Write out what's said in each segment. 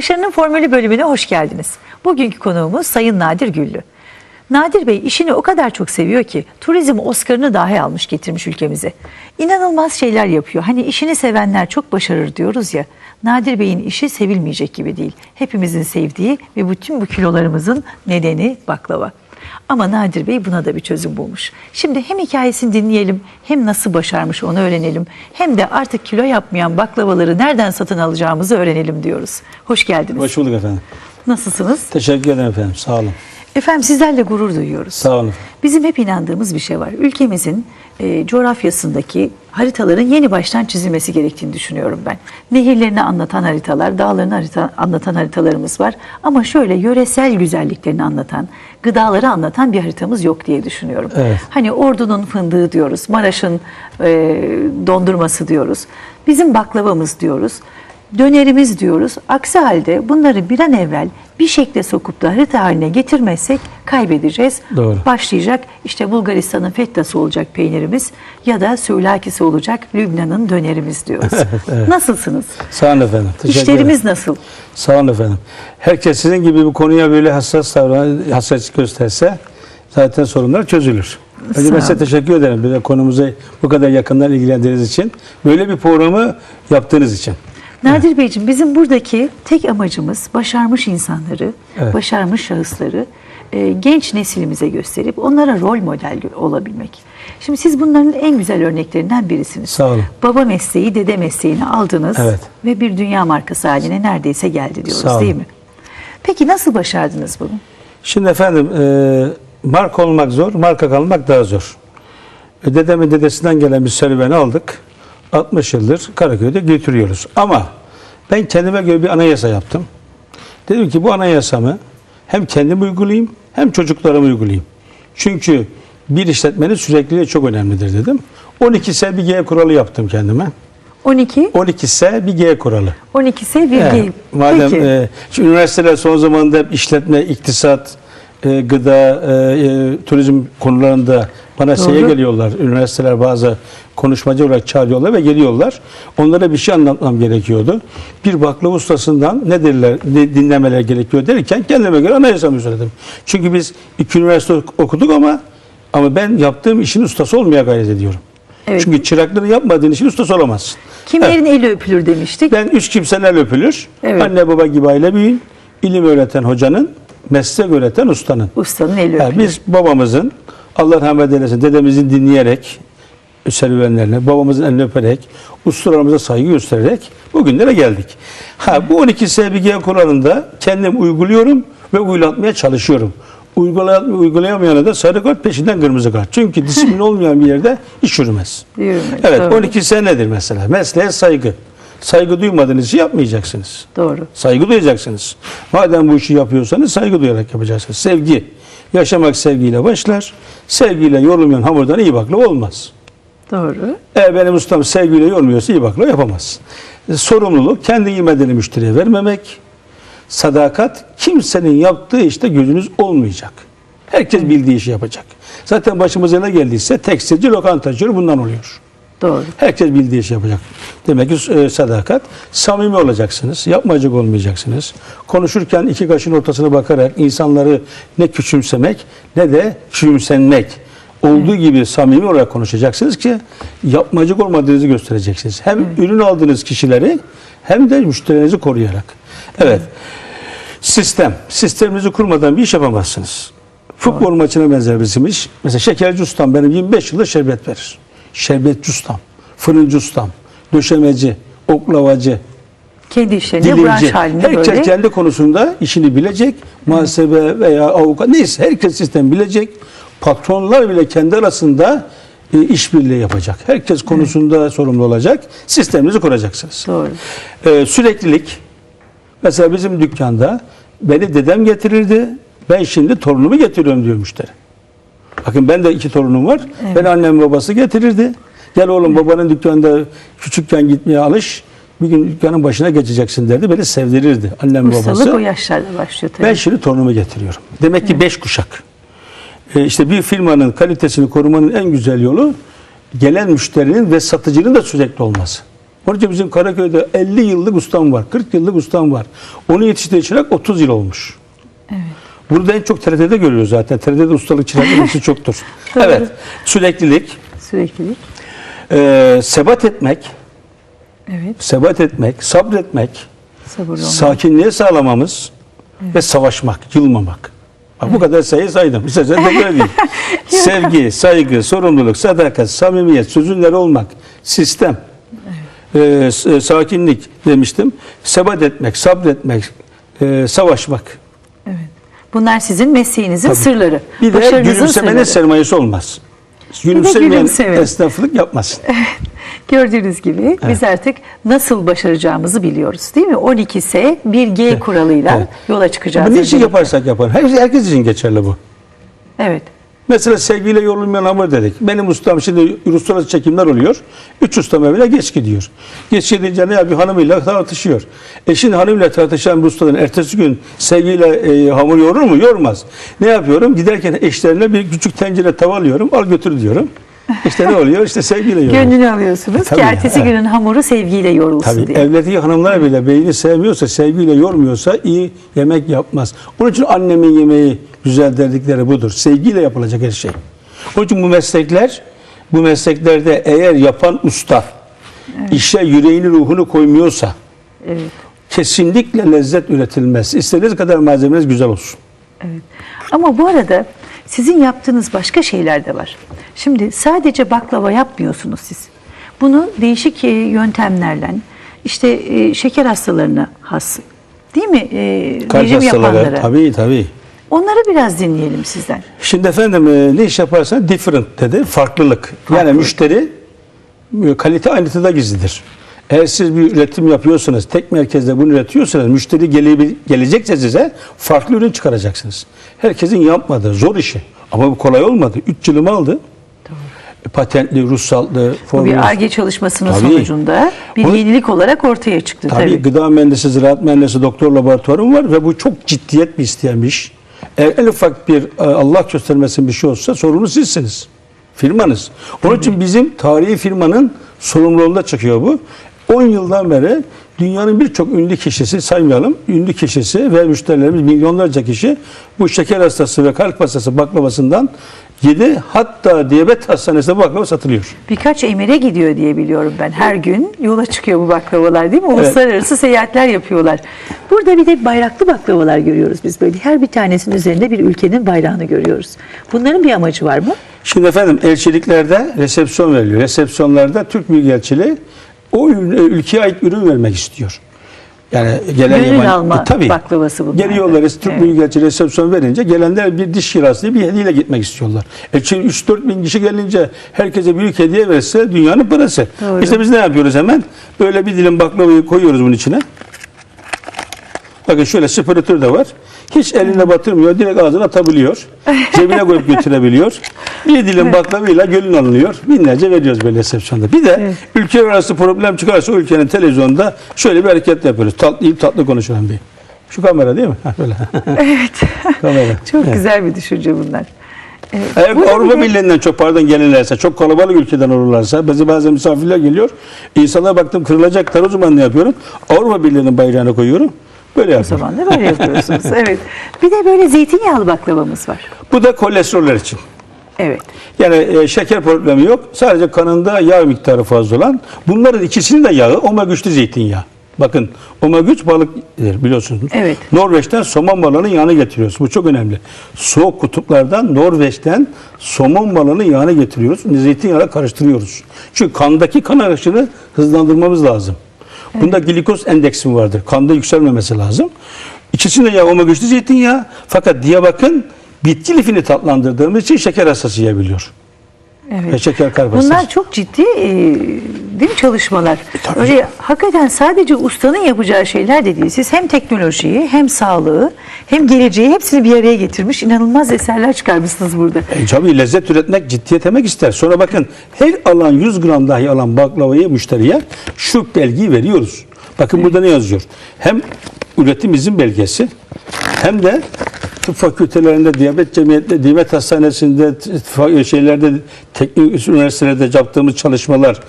Başarının Formülü bölümüne hoş geldiniz. Bugünkü konuğumuz Sayın Nadir Güllü. Nadir Bey işini o kadar çok seviyor ki turizm Oscar'ını dahi almış getirmiş ülkemize. İnanılmaz şeyler yapıyor. Hani işini sevenler çok başarır diyoruz ya. Nadir Bey'in işi sevilmeyecek gibi değil. Hepimizin sevdiği ve bütün bu kilolarımızın nedeni baklava. Ama Nadir Bey buna da bir çözüm bulmuş. Şimdi hem hikayesini dinleyelim, hem nasıl başarmış onu öğrenelim, hem de artık kilo yapmayan baklavaları nereden satın alacağımızı öğrenelim diyoruz. Hoş geldiniz. Hoş bulduk efendim. Nasılsınız? Teşekkür ederim efendim. Sağ olun. Efendim sizlerle gurur duyuyoruz. Sağ olun. Bizim hep inandığımız bir şey var. Ülkemizin e, coğrafyasındaki haritaların yeni baştan çizilmesi gerektiğini düşünüyorum ben. Nehirlerini anlatan haritalar, dağlarını harita, anlatan haritalarımız var. Ama şöyle yöresel güzelliklerini anlatan, gıdaları anlatan bir haritamız yok diye düşünüyorum. Evet. Hani Ordu'nun fındığı diyoruz, Maraş'ın e, dondurması diyoruz. Bizim baklavamız diyoruz dönerimiz diyoruz. Aksi halde bunları bir an evvel bir şekle sokup da harita haline getirmezsek kaybedeceğiz. Doğru. Başlayacak işte Bulgaristan'ın fettası olacak peynirimiz ya da sülakisi olacak Lübnan'ın dönerimiz diyoruz. Nasılsınız? Sağ olun efendim. Teşekkür İşlerimiz ederim. nasıl? Sağ olun efendim. Herkes sizin gibi bu konuya böyle hassas davran, hassas gösterse zaten sorunlar çözülür. Önce ben size teşekkür ederim. De konumuza bu kadar yakından ilgilendiğiniz için. Böyle bir programı yaptığınız için. Nadir Beyciğim bizim buradaki tek amacımız başarmış insanları, Evet. başarmış şahısları e, genç neslimize gösterip onlara rol model olabilmek. Şimdi siz bunların en güzel örneklerinden birisiniz. Sağ olun. Baba mesleği, dede mesleğini aldınız Evet. ve bir dünya markası haline neredeyse geldi diyoruz Sağ olun. değil mi? Peki nasıl başardınız bunu? Şimdi efendim e, marka olmak zor, marka kalmak daha zor. E, dedemin dedesinden gelen bir serüveni aldık. 60 yıldır Karaköy'de götürüyoruz. Ama ben kendime göre bir anayasa yaptım. Dedim ki bu anayasamı hem kendim uygulayayım hem çocuklarıma uygulayayım. Çünkü bir işletmenin sürekliliği çok önemlidir dedim. 12 S bir G kuralı yaptım kendime. 12, 12 S bir G kuralı. 12 ise bir Evet, değil. Madem Peki. e, üniversiteler son zamanda hep işletme, iktisat, e, gıda, e, e, turizm konularında bana şeye Doğru. geliyorlar. Üniversiteler bazı konuşmacı olarak çağırıyorlar ve geliyorlar. Onlara bir şey anlatmam gerekiyordu. Bir baklava ustasından ne derler, ne dinlemeler gerekiyor derken kendime göre anayasamı söyledim. Çünkü biz iki üniversite okuduk ama ama ben yaptığım işin ustası olmaya gayret ediyorum. Evet. Çünkü çıraklığını yapmadığın işin ustası olamazsın. Kimlerin eli öpülür demiştik. Ben üç kimseler öpülür. Evet. Anne baba gibi aile büyüğün, ilim öğreten hocanın, meslek öğreten ustanın. Ustanın eli Yani öpülür. biz babamızın, Allah rahmet eylesin, dedemizin dinleyerek, serüvenlerini, babamızın elini öperek, ustalarımıza saygı göstererek bugünlere geldik. Ha bu 12 SBG kuralında kendim uyguluyorum ve uygulatmaya çalışıyorum. Uygulay uygulayamayanı da sarı kart peşinden kırmızı kart. Çünkü disiplin olmayan bir yerde iş yürümez. Yürümez, Evet doğru. 12 S nedir mesela? Mesleğe saygı. Saygı duymadığınız işi yapmayacaksınız. Doğru. Saygı duyacaksınız. Madem bu işi yapıyorsanız saygı duyarak yapacaksınız. Sevgi. Yaşamak sevgiyle başlar. Sevgiyle yorulmayan hamurdan iyi baklava olmaz. Doğru. Eğer benim ustam sevgiyle yormuyorsa iyi baklava yapamaz. E, Sorumluluk kendi yemediğini müşteriye vermemek. Sadakat kimsenin yaptığı işte gözünüz olmayacak. Herkes bildiği işi yapacak. Zaten başımıza ne geldiyse tekstilci, lokantacı bundan oluyor. Doğru. Herkes bildiği işi yapacak. Demek ki e, sadakat. Samimi olacaksınız. Yapmacık olmayacaksınız. Konuşurken iki kaşın ortasına bakarak insanları ne küçümsemek ne de küçümsenmek. Olduğu gibi samimi olarak konuşacaksınız ki yapmacık olmadığınızı göstereceksiniz. Hem ürün aldığınız kişileri hem de müşterinizi koruyarak. Evet. Sistem. Sisteminizi kurmadan bir iş yapamazsınız. Futbol maçına benzer bizim iş. Mesela şekerci ustam benim 25 yılda şerbet verir. Şerbetçi ustam, fırıncı ustam, döşemeci, oklavacı, Kendi işlerini branş dilimci. halinde Herkes böyle. kendi konusunda işini bilecek. Muhasebe veya avukat neyse herkes sistem bilecek. Patronlar bile kendi arasında e, işbirliği yapacak. Herkes konusunda sorumlu olacak. Sisteminizi kuracaksınız. Doğru. Ee, süreklilik. Mesela bizim dükkanda beni dedem getirirdi. Ben şimdi torunumu getiriyorum diyor müşteri. Bakın ben de iki torunum var. Ben annem babası getirirdi. Gel oğlum babanın dükkanında küçükken gitmeye alış. Bir gün dükkanın başına geçeceksin derdi. Beni sevdirirdi annem Ustalık babası. o yaşlarda başlıyor tabii. Ben şimdi torunumu getiriyorum. Demek ki beş kuşak. Ee, işte bir firmanın kalitesini korumanın en güzel yolu gelen müşterinin ve satıcının da sürekli olması. Onun için bizim Karaköy'de 50 yıllık ustam var, 40 yıllık ustam var. Onu yetiştirdiği çırak 30 yıl olmuş. Bunu da en çok TRT'de görüyoruz zaten. TRT'de ustalık çırak ilgisi çoktur. Evet. Süreklilik, Süreklilik. e, sebat etmek, Evet. sebat etmek, sabretmek, Sabırlı olmak. sakinliği sağlamamız ve savaşmak, yılmamak. Bak bu kadar sayı saydım. İstersen tekrar edeyim. Sevgi, saygı, sorumluluk, sadakat, samimiyet, sözünler olmak, sistem, e, s- e, sakinlik demiştim. Sebat etmek, sabretmek, e, savaşmak. Evet. Bunlar sizin mesleğinizin Tabii. sırları. Bir de gülümsemenin sırları. sermayesi olmaz. Gülümsemeyen gülümseme. esnaflık yapmasın. Gördüğünüz gibi biz artık nasıl başaracağımızı biliyoruz değil mi? 12S 1G kuralıyla Evet. yola çıkacağız. Ama ne için yaparsak yapalım. Her, herkes için geçerli bu. Evet. Mesela sevgiyle yorulmayan hamur dedik. Benim ustam şimdi uluslararası çekimler oluyor. Üç ustam evine geç gidiyor. Geç gidince ne yapıyor? Hanımıyla tartışıyor. E şimdi hanımıyla tartışan bir ustadan ertesi gün sevgiyle e, hamur yoğurur mu? Yormaz. Ne yapıyorum? Giderken eşlerine bir küçük tencere tava alıyorum. Al götür diyorum. İşte ne oluyor? İşte sevgiyle yoğurur. Gönlünü alıyorsunuz Tabii ki ertesi evet. günün hamuru sevgiyle yorulsun Tabii diye. evlediği hanımlar bile beyni sevmiyorsa, sevgiyle yormuyorsa iyi yemek yapmaz. Onun için annemin yemeği güzel derdikleri budur. Sevgiyle yapılacak her şey. Onun için bu meslekler, bu mesleklerde eğer yapan usta işe yüreğini ruhunu koymuyorsa Evet. kesinlikle lezzet üretilmez. İstediğiniz kadar malzemeniz güzel olsun. Evet. Ama bu arada sizin yaptığınız başka şeyler de var. Şimdi sadece baklava yapmıyorsunuz siz. Bunu değişik e, yöntemlerle işte e, şeker hastalarına has değil mi? E, Kalp rejim hastaları, yapanlara. tabii tabii. Onları biraz dinleyelim sizden. Şimdi efendim ne iş yaparsan different dedi. Farklılık. Yani müşteri kalite aynıtıda gizlidir. Eğer siz bir üretim yapıyorsanız, tek merkezde bunu üretiyorsanız, müşteri gele, gelecekse size farklı ürün çıkaracaksınız. Herkesin yapmadığı zor işi. Ama bu kolay olmadı. 3 yılımı aldı. E, Patentli, ruhsatlı, Bu formülü. bir ARGE çalışmasının Tabii. sonucunda bir Onu- yenilik olarak ortaya çıktı Tabii, tabii. gıda mühendisi, ziraat mühendisi, doktor laboratuvarım var ve bu çok ciddiyet bir isteyen bir iş. Eğer en ufak bir e, Allah göstermesin bir şey olsa sorumlu sizsiniz. Firmanız. Onun için bizim tarihi firmanın sorumluluğunda çıkıyor bu. 10 yıldan beri dünyanın birçok ünlü kişisi saymayalım. Ünlü kişisi ve müşterilerimiz milyonlarca kişi bu şeker hastası ve kalp hastası baklavasından yedi. Hatta diyabet hastanesinde baklava satılıyor. Birkaç emire gidiyor diye biliyorum ben. Her gün yola çıkıyor bu baklavalar değil mi? Uluslararası seyahatler yapıyorlar. Burada bir de bayraklı baklavalar görüyoruz biz böyle. Her bir tanesinin üzerinde bir ülkenin bayrağını görüyoruz. Bunların bir amacı var mı? Şimdi efendim elçiliklerde resepsiyon veriliyor. Resepsiyonlarda Türk Büyükelçiliği o ülkeye ait ürün vermek istiyor. Yani gelen Gönül yabancı- alma E, tabii. baklavası bunlar. Geliyorlar Türk Evet. Büyükelçiliği resepsiyon verince gelenler bir diş kirası diye bir hediyeyle gitmek istiyorlar. E şimdi 3-4 bin kişi gelince herkese büyük hediye verse dünyanın parası. Doğru. İşte biz ne yapıyoruz hemen? Böyle bir dilim baklavayı koyuyoruz bunun içine. Bakın şöyle spiratör de var. Hiç eline batırmıyor. Direkt ağzına atabiliyor. Cebine koyup götürebiliyor. Bir dilim baklavayla gölün alınıyor. Binlerce veriyoruz böyle resepsiyonda. Bir de Evet. ülke arası problem çıkarsa o ülkenin televizyonda şöyle bir hareket yapıyoruz. Tatlı tatlı konuşulan bir. Şu kamera değil mi? Ha, böyle. Evet. kamera. Çok Evet. güzel bir düşünce bunlar. Ee, Eğer Avrupa bir de- Birliği'nden çok pardon gelirlerse, çok kalabalık ülkeden olurlarsa, bizi bazen misafirler geliyor. İnsanlara baktım kırılacaklar. O zaman ne yapıyorum? Avrupa Birliği'nin bayrağını koyuyorum. Böyle O yapıyorum. zaman da böyle yapıyorsunuz. Evet. Bir de böyle zeytinyağlı baklavamız var. Bu da kolesteroller için. Evet. Yani e, şeker problemi yok. Sadece kanında yağ miktarı fazla olan. Bunların ikisinin de yağı omega 3'lü zeytinyağı. Bakın omega 3 balıktır biliyorsunuz. Evet. Norveç'ten somon balığının yağını getiriyoruz. Bu çok önemli. Soğuk kutuplardan Norveç'ten somon balığının yağını getiriyoruz. Zeytinyağıyla karıştırıyoruz. Çünkü kandaki kan akışını hızlandırmamız lazım. Bunda glikoz endeksi vardır. Kanda yükselmemesi lazım. İkisinde yağ omega 3'lü zeytinyağı. Fakat diyabakın bitki lifini tatlandırdığımız için şeker hastası yiyebiliyor. Evet. Ve şeker hastası. Bunlar çok ciddi e, değil mi çalışmalar? E. Öyle hakikaten sadece ustanın yapacağı şeyler de değil. Siz hem teknolojiyi hem sağlığı hem geleceği hepsini bir araya getirmiş inanılmaz eserler çıkarmışsınız burada. E, tabii lezzet üretmek ciddiyet emek ister. Sonra bakın her alan 100 gram dahi alan baklavayı müşteriye şu belgeyi veriyoruz. Bakın burada ne yazıyor? Hem üretim izin belgesi hem de tıp fakültelerinde, diyabet cemiyetinde, diyabet hastanesinde, şeylerde, teknik üniversitelerde yaptığımız çalışmalar,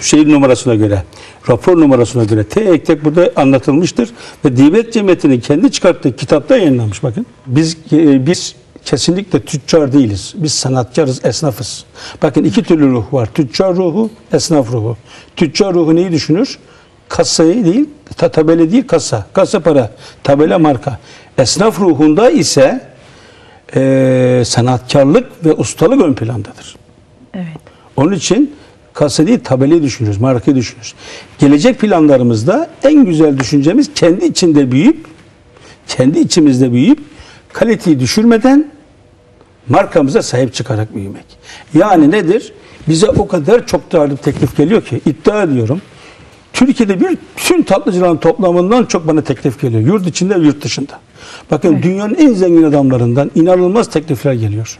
şey numarasına göre, rapor numarasına göre tek tek burada anlatılmıştır ve Diyanet Cemiyeti'nin kendi çıkarttığı kitapta yayınlanmış bakın. Biz e, biz kesinlikle tüccar değiliz. Biz sanatkarız, esnafız. Bakın iki türlü ruh var. Tüccar ruhu, esnaf ruhu. Tüccar ruhu neyi düşünür? Kasayı değil, ta- tabela değil kasa. Kasa para, tabela marka. Esnaf ruhunda ise e, sanatkarlık ve ustalık ön plandadır. Evet. Onun için kasa değil tabelayı düşünüyoruz, markayı düşünüyoruz. Gelecek planlarımızda en güzel düşüncemiz kendi içinde büyüyüp, kendi içimizde büyüyüp, kaliteyi düşürmeden markamıza sahip çıkarak büyümek. Yani nedir? Bize o kadar çok değerli teklif geliyor ki iddia ediyorum. Türkiye'de bir bütün tatlıcıların toplamından çok bana teklif geliyor. Yurt içinde ve yurt dışında. Bakın dünyanın en zengin adamlarından inanılmaz teklifler geliyor.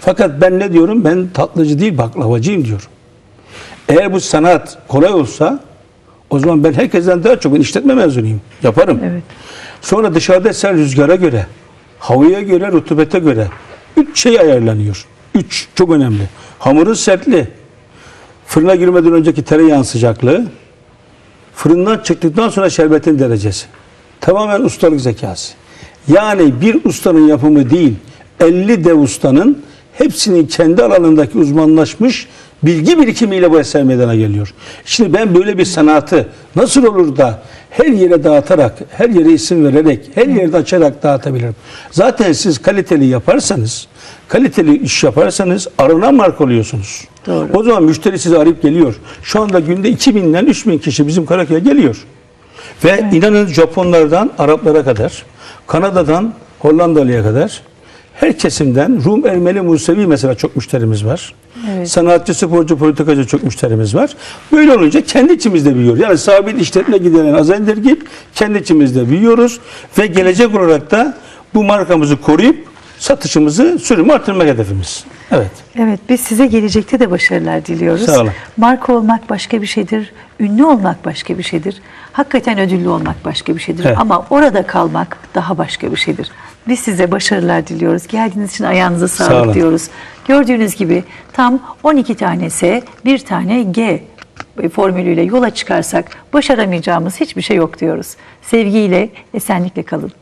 Fakat ben ne diyorum? Ben tatlıcı değil baklavacıyım diyorum. Eğer bu sanat kolay olsa o zaman ben herkesten daha çok ben işletme mezunuyum. Yaparım. Evet. Sonra dışarıda sen rüzgara göre, havaya göre, rutubete göre üç şey ayarlanıyor. Üç çok önemli. Hamurun sertliği, fırına girmeden önceki tereyağın sıcaklığı, fırından çıktıktan sonra şerbetin derecesi. Tamamen ustalık zekası. Yani bir ustanın yapımı değil, 50 dev ustanın hepsinin kendi alanındaki uzmanlaşmış bilgi birikimiyle bu eser meydana geliyor. Şimdi ben böyle bir sanatı nasıl olur da her yere dağıtarak, her yere isim vererek, her yerde açarak dağıtabilirim. Zaten siz kaliteli yaparsanız, kaliteli iş yaparsanız aranan marka oluyorsunuz. Doğru. O zaman müşteri sizi arayıp geliyor. Şu anda günde 2000'den 3000 kişi bizim Karaköy'e geliyor. Ve inanın Japonlardan Araplara kadar, Kanada'dan Hollandalı'ya kadar her kesimden Rum, Ermeni, Musevi mesela çok müşterimiz var. Evet. Sanatçı, sporcu, politikacı çok müşterimiz var. Böyle olunca kendi içimizde büyüyor. Yani sabit işletme gideren az indirgeyip kendi içimizde büyüyoruz. Ve gelecek olarak da bu markamızı koruyup satışımızı sürümü artırmak hedefimiz. Evet. Evet biz size gelecekte de başarılar diliyoruz. Sağ olun. Marka olmak başka bir şeydir. Ünlü olmak başka bir şeydir. Hakikaten ödüllü olmak başka bir şeydir. Evet. Ama orada kalmak daha başka bir şeydir. Biz size başarılar diliyoruz. Geldiğiniz için ayağınıza Sağ sağlık olun. diyoruz. Gördüğünüz gibi tam 12 tane S, bir tane G formülüyle yola çıkarsak başaramayacağımız hiçbir şey yok diyoruz. Sevgiyle, esenlikle kalın.